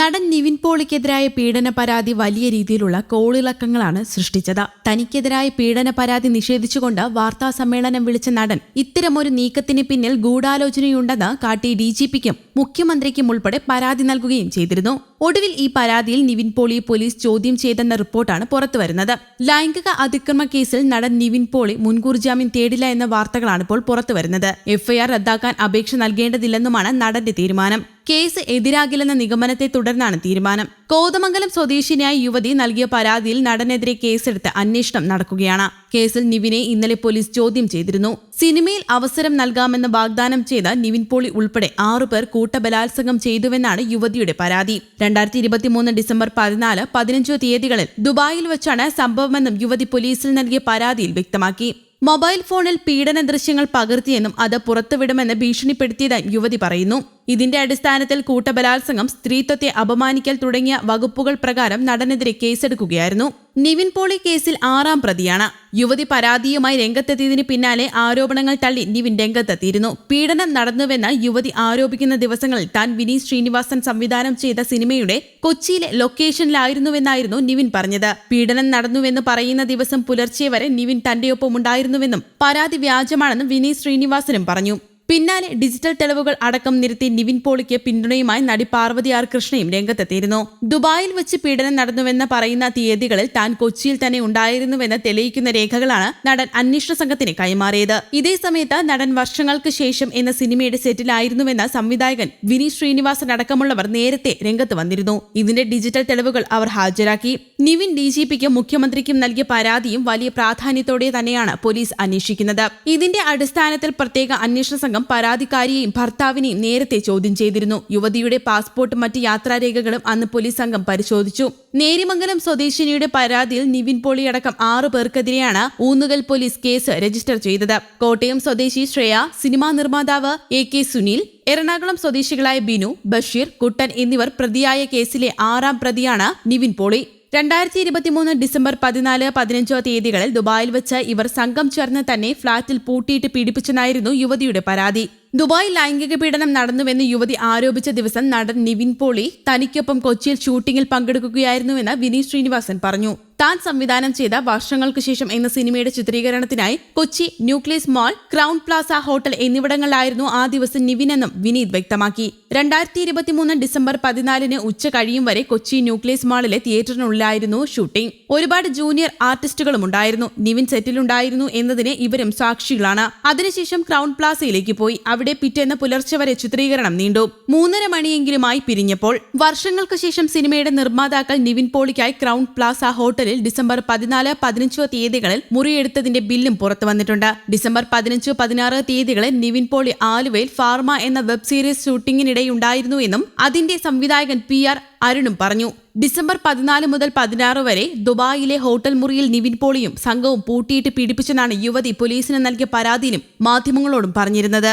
നടൻ നിവിൻ പോളിക്കെതിരായ പീഡന പരാതി വലിയ രീതിയിലുള്ള കോളിളക്കങ്ങളാണ് സൃഷ്ടിച്ചത്. തനിക്കെതിരായ പീഡന പരാതി നിഷേധിച്ചുകൊണ്ട് വാർത്താ സമ്മേളനം വിളിച്ച നടൻ ഇത്തരമൊരു നീക്കത്തിന് പിന്നിൽ ഗൂഢാലോചനയുണ്ടെന്ന് കാട്ടി ഡി ജി പിക്കും മുഖ്യമന്ത്രിക്കും ഉൾപ്പെടെ പരാതി നൽകുകയും ചെയ്തിരുന്നു. ഒടുവിൽ ഈ പരാതിയിൽ നിവിൻ പോളി പോലീസ് ചോദ്യം ചെയ്തെന്ന റിപ്പോർട്ടാണ് പുറത്തുവരുന്നത്. ലൈംഗിക അതിക്രമ കേസിൽ നടൻ നിവിൻ പോളി മുൻകൂർ ജാമ്യം തേടില്ല എന്ന വാർത്തകളാണ് ഇപ്പോൾ പുറത്തുവരുന്നത്. എഫ്ഐആർ റദ്ദാക്കാൻ അപേക്ഷ നൽകേണ്ടതില്ലെന്നുമാണ് നടന്റെ തീരുമാനം. കേസ് എതിരാകില്ലെന്ന നിഗമനത്തെ തുടർന്നാണ് തീരുമാനം. കോതമംഗലം സ്വദേശിനിയായ യുവതി നൽകിയ പരാതിയിൽ നടനെതിരെ കേസെടുത്ത് അന്വേഷണം നടക്കുകയാണ്. കേസിൽ നിവിനെ ഇന്നലെ പോലീസ് ചോദ്യം ചെയ്തിരുന്നു. സിനിമയിൽ അവസരം നൽകാമെന്ന് വാഗ്ദാനം ചെയ്ത നിവിൻ പോളി ഉൾപ്പെടെ ആറുപേർ കൂട്ടബലാത്സംഗം ചെയ്തുവെന്നാണ് യുവതിയുടെ പരാതി. രണ്ടായിരത്തി ഇരുപത്തിമൂന്ന് ഡിസംബർ പതിനാല് പതിനഞ്ചോ തീയതികളിൽ ദുബായിൽ വെച്ചാണ് സംഭവമെന്നും യുവതി പോലീസിൽ നൽകിയ പരാതിയിൽ വ്യക്തമാക്കി. മൊബൈൽ ഫോണിൽ പീഡന ദൃശ്യങ്ങൾ പകർത്തിയെന്നും അത് പുറത്തുവിടുമെന്ന് ഭീഷണിപ്പെടുത്തിയതായി യുവതി പറയുന്നു. ഇതിന്റെ അടിസ്ഥാനത്തിൽ കൂട്ടബലാത്സംഗം സ്ത്രീത്വത്തെ അപമാനിക്കൽ തുടങ്ങിയ വകുപ്പുകൾ പ്രകാരം നടനെതിരെ കേസെടുക്കുകയായിരുന്നു. നിവിൻ പോളി കേസിൽ ആറാം പ്രതിയാണ്. യുവതി പരാതിയുമായി രംഗത്തെത്തിയതിന് പിന്നാലെ ആരോപണങ്ങൾ തള്ളി നിവിൻ രംഗത്തെത്തിയിരുന്നു. പീഡനം നടന്നുവെന്ന് യുവതി ആരോപിക്കുന്ന ദിവസങ്ങളിൽ താൻ വിനീത് ശ്രീനിവാസൻ സംവിധാനം ചെയ്ത സിനിമയുടെ കൊച്ചിയിലെ ലൊക്കേഷനിലായിരുന്നുവെന്നായിരുന്നു നിവിൻ പറഞ്ഞത്. പീഡനം നടന്നുവെന്ന് പറയുന്ന ദിവസം പുലർച്ചെ വരെ നിവിൻ തന്റെയൊപ്പം ഉണ്ടായിരുന്നുവെന്നും പരാതി വ്യാജമാണെന്നും വിനീത് ശ്രീനിവാസനും പറഞ്ഞു. പിന്നാലെ ഡിജിറ്റൽ തെളിവുകൾ അടക്കം നിരത്തി നിവിൻ പോളിക്ക് പിന്തുണയുമായി നടി പാർവതി ആർ കൃഷ്ണയും രംഗത്തെത്തിയിരുന്നു. ദുബായിൽ വെച്ച് പീഡനം നടന്നുവെന്ന് പറയുന്ന തീയതികളിൽ താൻ കൊച്ചിയിൽ തന്നെ ഉണ്ടായിരുന്നുവെന്ന് തെളിയിക്കുന്ന രേഖകളാണ് നടൻ അന്വേഷണ സംഘത്തിന് കൈമാറിയത്. ഇതേ സമയത്ത് നടൻ വർഷങ്ങൾക്ക് ശേഷം എന്ന സിനിമയുടെ സെറ്റിലായിരുന്നുവെന്ന് സംവിധായകൻ വിനീത് ശ്രീനിവാസൻ അടക്കമുള്ളവർ നേരത്തെ രംഗത്ത് വന്നിരുന്നു. ഇതിന്റെ ഡിജിറ്റൽ തെളിവുകൾ അവർ ഹാജരാക്കി. നിവിൻ ഡി ജി പിക്കും മുഖ്യമന്ത്രിക്കും നൽകിയ പരാതിയും വലിയ പ്രാധാന്യത്തോടെ തന്നെയാണ് പോലീസ് അന്വേഷിക്കുന്നത്. ഇതിന്റെ അടിസ്ഥാനത്തിൽ പ്രത്യേക അന്വേഷണ സംഘം പരാതിക്കാരിയെയും ഭർത്താവിനെയും നേരത്തെ ചോദ്യം ചെയ്തിരുന്നു. യുവതിയുടെ പാസ്പോർട്ടും മറ്റ് യാത്രാരേഖകളും അന്ന് പോലീസ് സംഘം പരിശോധിച്ചു. നേരിമംഗലം സ്വദേശിനിയുടെ പരാതിയിൽ നിവിൻ പോളിയടക്കം ആറു പേർക്കെതിരെയാണ് ഊന്നുകൽ പോലീസ് കേസ് രജിസ്റ്റർ ചെയ്തത്. കോട്ടയം സ്വദേശി ശ്രേയ സിനിമാ നിർമ്മാതാവ് എ കെ സുനിൽ എറണാകുളം സ്വദേശികളായ ബിനു ബഷീർ കുട്ടൻ എന്നിവർ പ്രതിയായ കേസിലെ ആറാം പ്രതിയാണ് നിവിൻ പോളി. രണ്ടായിരത്തി ഇരുപത്തിമൂന്ന് ഡിസംബർ പതിനാല് പതിനഞ്ചോ തീയതികളിൽ ദുബായിൽ വെച്ച് ഇവർ സംഘം ചേർന്ന് തന്നെ ഫ്ളാറ്റിൽ പൂട്ടിയിട്ട് പീഡിപ്പിച്ചെന്നായിരുന്നു യുവതിയുടെ പരാതി. ദുബായിൽ ലൈംഗിക പീഡനം നടന്നുവെന്ന് യുവതി ആരോപിച്ച ദിവസം നടൻ നിവിൻ പോളി തനിക്കൊപ്പം കൊച്ചിയിൽ ഷൂട്ടിംഗിൽ പങ്കെടുക്കുകയായിരുന്നുവെന്ന് വിനീത് ശ്രീനിവാസൻ പറഞ്ഞു. താൻ സംവിധാനം ചെയ്ത വർഷങ്ങൾക്ക് ശേഷം എന്ന സിനിമയുടെ ചിത്രീകരണത്തിനായി Kochi nucleus mall Crowne Plaza hotel എന്നിവിടങ്ങളിലായിരുന്നു ആ ദിവസം നിവിൻ എന്നും വിനീത് വ്യക്തമാക്കി. രണ്ടായിരത്തി ഇരുപത്തിമൂന്ന് ഡിസംബർ പതിനാലിന് ഉച്ച കഴിയും വരെ കൊച്ചി ന്യൂക്ലിയസ് മാളിലെ തിയേറ്ററിനുള്ളിലായിരുന്നു ഷൂട്ടിംഗ്. ഒരുപാട് ജൂനിയർ ആർട്ടിസ്റ്റുകളും ഉണ്ടായിരുന്നു. നിവിൻ സെറ്റിലുണ്ടായിരുന്നു എന്നതിന് ഇവരും സാക്ഷികളാണ്. അതിനുശേഷം ക്രൗൺ പ്ലാസയിലേക്ക് പോയി. അവിടെ പിറ്റേന്ന് പുലർച്ചെ വരെ ചിത്രീകരണം നീണ്ടു. മൂന്നര മണിയെങ്കിലുമായി പിരിഞ്ഞപ്പോൾ വർഷങ്ങൾക്ക് ശേഷം സിനിമയുടെ നിർമ്മാതാക്കൾ നിവിൻ പോളിക്കായി ക്രൗൺ പ്ലാസ ഹോട്ടലിൽ ഡിസംബർ പതിനാല് പതിനഞ്ചോ തീയതികളിൽ മുറിയെടുത്തതിന്റെ ബില്ലും പുറത്തു വന്നിട്ടുണ്ട്. ഡിസംബർ പതിനഞ്ച് പതിനാറ് തീയതികളിൽ നിവിൻ പോളി ആലുവയിൽ ഫാർമ എന്ന വെബ് സീരീസ് ഷൂട്ടിങ്ങിനിടെയുണ്ടായിരുന്നു എന്നും അതിന്റെ സംവിധായകൻ പി ആർ അരുണും പറഞ്ഞു. ഡിസംബർ പതിനാല് മുതൽ പതിനാറ് വരെ ദുബായിലെ ഹോട്ടൽ മുറിയിൽ നിവിൻ പോളിയും സംഘവും പൂട്ടിയിട്ട് പീഡിപ്പിച്ചെന്നാണ് യുവതി പോലീസിന് നൽകിയ പരാതിയിലും മാധ്യമങ്ങളോടും പറഞ്ഞിരുന്നത്.